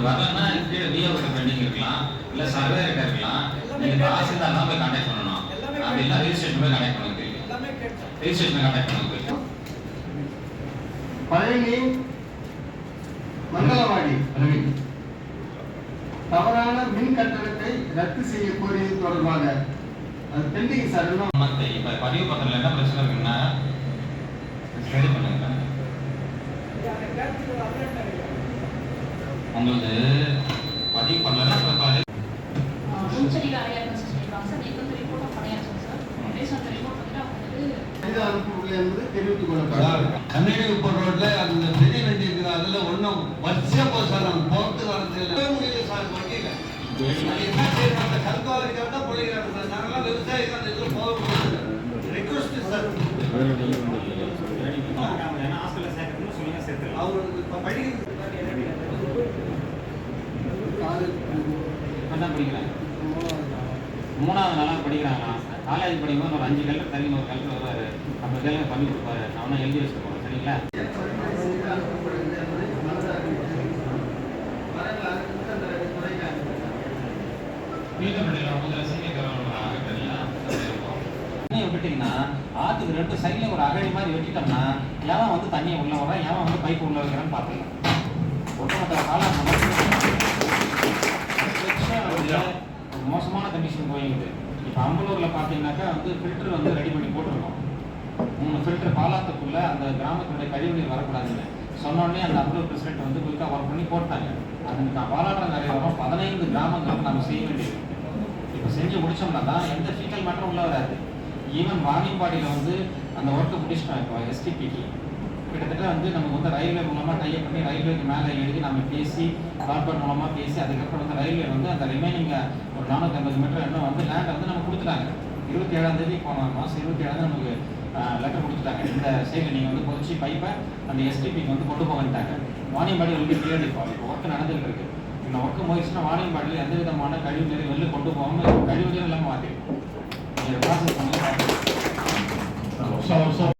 உங்களுக்கு வரலன்னா கீழே பெண்டிங் இருக்கலாம். இல்ல சர்வே இருக்கலாம். நீங்க தாசில்தார் தான் போய் கான்டாக்ட் பண்ணணும். அப்படி இல்ல ரெஜிஸ்ட்ரேஷன் போய் கான்டாக்ட் பண்ணுங்க. ரெஜிஸ்ட்ரேஷன் கான்டாக்ட் பண்ணுங்க போய் பழனி மங்களவாடி தவறான மின் கட்டணத்தை ரத்து செய்ய கோரியது தொடர்பாக அது பெண்டிங் சார் இப்ப பதிவு என்ன பிரச்சனை இருக்குன்னா சரி பண்ணுங்க. உங்களுக்கு பதிவு கொள்ளப்படும் கண்ணாடி உப்பு ரோட்ல அந்த பெரிய வண்டி இருக்குது அதுல ஒன்றும் வருஷம் போகிறது வரது முடியல சார் வண்டியில நாங்களாம் விவசாயிகள் அந்த இதில் போக ரிக்வஸ்ட் சார் அவங்களுக்கு படிக்கிறது இப்பதான் படிக்கிறாங்க மூணாவது நாளாக படிக்கிறாங்களா காலேஜ் படிக்கும்போது ஒரு அஞ்சு கல்ல தள்ளி ஒரு கல்வி வருவார் நம்ம கல்வி பண்ணி கொடுப்பாரு. அவனா எழுதி வச்சுருக்கோம் சரிங்களா? வீட்டுப்படியில முதல்ல தண்ணியை ஆற்றுக்கு ரெண்டு சைடில் ஒரு அகழி மாதிரி வெட்டிட்டோம்னா எவன் வந்து தண்ணியை உள்ள வரான் எவன் வந்து பைப்பு உள்ள வைக்கிறான்னு பார்த்துக்கலாம். ஒட்டுமொத்த காலம் கண்டிஷன் இப்போ அம்பலூரில் பார்த்தீங்கன்னாக்கா வந்து ஃபில்டர் வந்து ரெடி பண்ணி போட்டிருக்கோம். மூணு ஃபில்டர் பாலாத்துக்குள்ள அந்த கிராமத்துடைய கழிவுநீர் வரக்கூடாதுன்னு. சொன்ன உடனே அந்த அம்பலூர் பிரசிடென்ட் வந்து குயிக்காக ஒர்க் பண்ணி போட்டாங்க. அதுக்கு பாலாற்றம் நிறைய வரும் பதினைந்து கிராமங்களுக்கு நம்ம செய்ய வேண்டியது. இப்போ செஞ்சு முடிச்சோம்னா தான் எந்த ஃபீட்டல் மேட்டரும் உள்ள வராது. ஈவன் வாணியம்பாடியில் வந்து அந்த ஒர்க்கை முடிச்சிட்டோம் இப்போ எஸ்டிபிக்கு கிட்டத்தட்ட வந்து நமக்கு வந்து ரயில்வே மூலமாக டைப் பண்ணி ரயில்வேக்கு மேலே எழுதி நம்ம பேசி கார்பரேட் மூலமாக பேசி அதுக்கப்புறம் வந்து ரயில்வே வந்து அந்த ரிமைனிங் ஒரு நானூற்றி ஐம்பது மீட்டர் இன்னும் வந்து லேண்டை வந்து நம்ம கொடுத்துட்டாங்க. இருபத்தி ஏழாம் தேதி போன மாதம் இருபத்தி ஏழாம் தேதி நமக்கு லெட்டர் கொடுத்துட்டாங்க. இந்த சைடில் நீங்கள் வந்து பொதிச்சு பைப்பை அந்த எஸ்டிபிக்கு வந்து கொண்டு போகன்ட்டாங்க வாணியம்பாடி வந்து கிளியர் இப்போ இப்போ ஒர்க் நடந்துட்டு இருக்கு. இந்த ஒர்க்கு போயிடுச்சுன்னா வாணியம்பாடியில் எந்த விதமான கழிவு நீர் வெளில கொண்டு போகாமல் கழிவு நீர் இல்லாமல் மாற்றிருக்கும் நீங்கள் ப்ராசஸ்